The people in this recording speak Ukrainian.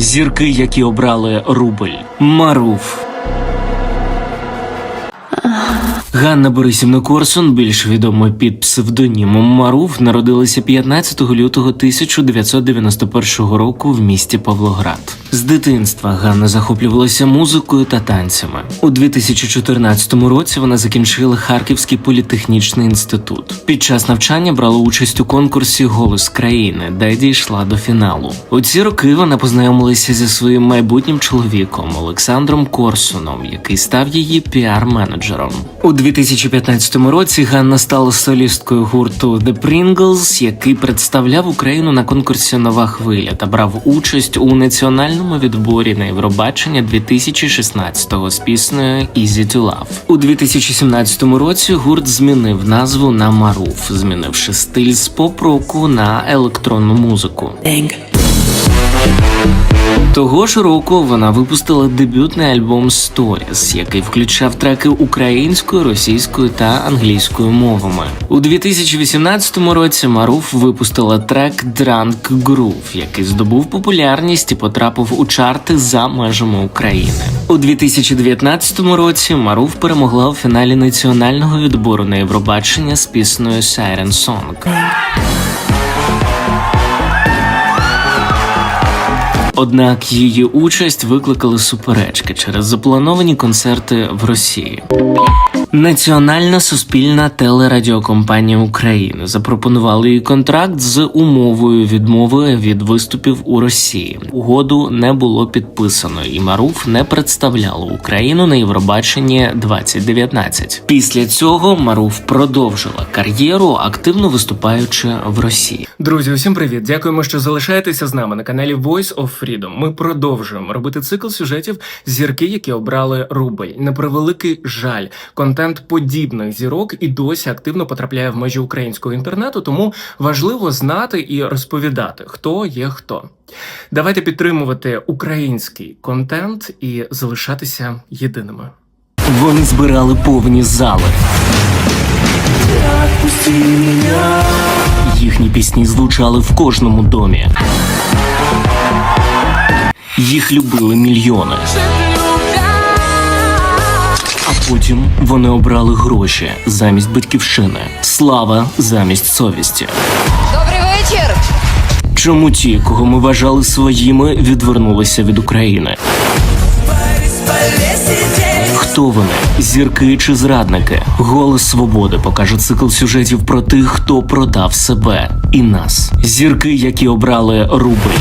Зірки, які обрали рубль. Маруф. Ганна Борисівна Корсун, більш відома під псевдонімом Маруф, народилася 15 лютого 1991 року в місті Павлоград. З дитинства Ганна захоплювалася музикою та танцями. У 2014 році вона закінчила Харківський політехнічний інститут. Під час навчання брала участь у конкурсі Голос країни, де дійшла до фіналу. У ці роки вона познайомилася зі своїм майбутнім чоловіком Олександром Корсуном, який став її піар-менеджером. У 2015 році Ганна стала солісткою гурту The Pringles, який представляв Україну на конкурсі Нова хвиля та брав участь у національному відборі на Євробачення 2016-го з піснею Easy to Love. У 2017 році гурт змінив назву на Маруф, змінивши стиль з поп-року на електронну музику. Того ж року вона випустила дебютний альбом Stories, який включав треки українською, російською та англійською мовами. У 2018 році Маруф випустила трек Drunk Groove, який здобув популярність і потрапив у чарти за межами України. У 2019 році Маруф перемогла у фіналі національного відбору на Євробачення з піснею Siren Song. Однак її участь викликали суперечки через заплановані концерти в Росії. Національна суспільна телерадіокомпанія України запропонувала їй контракт з умовою відмови від виступів у Росії. Угоду не було підписано, і Маруф не представляла Україну на Євробаченні 2019. Після цього Маруф продовжила кар'єру, активно виступаючи в Росії. Друзі, усім привіт! Дякуємо, що залишаєтеся з нами на каналі Voice of Freedom. Ми продовжуємо робити цикл сюжетів зірки, які обрали рубль. На превеликий жаль, контент подібних зірок і досі активно потрапляє в межі українського інтернету, тому важливо знати і розповідати, хто є хто. Давайте підтримувати український контент і залишатися єдиними. Вони збирали повні зали. Їхні пісні звучали в кожному домі. Їх любили мільйони. Потім вони обрали гроші замість батьківщини, слава замість совісті. Добрий вечір. Чому ті, кого ми вважали своїми, відвернулися від України? Хто вони? Зірки чи зрадники? Голос свободи покаже цикл сюжетів про тих, хто продав себе і нас. Зірки, які обрали рубль.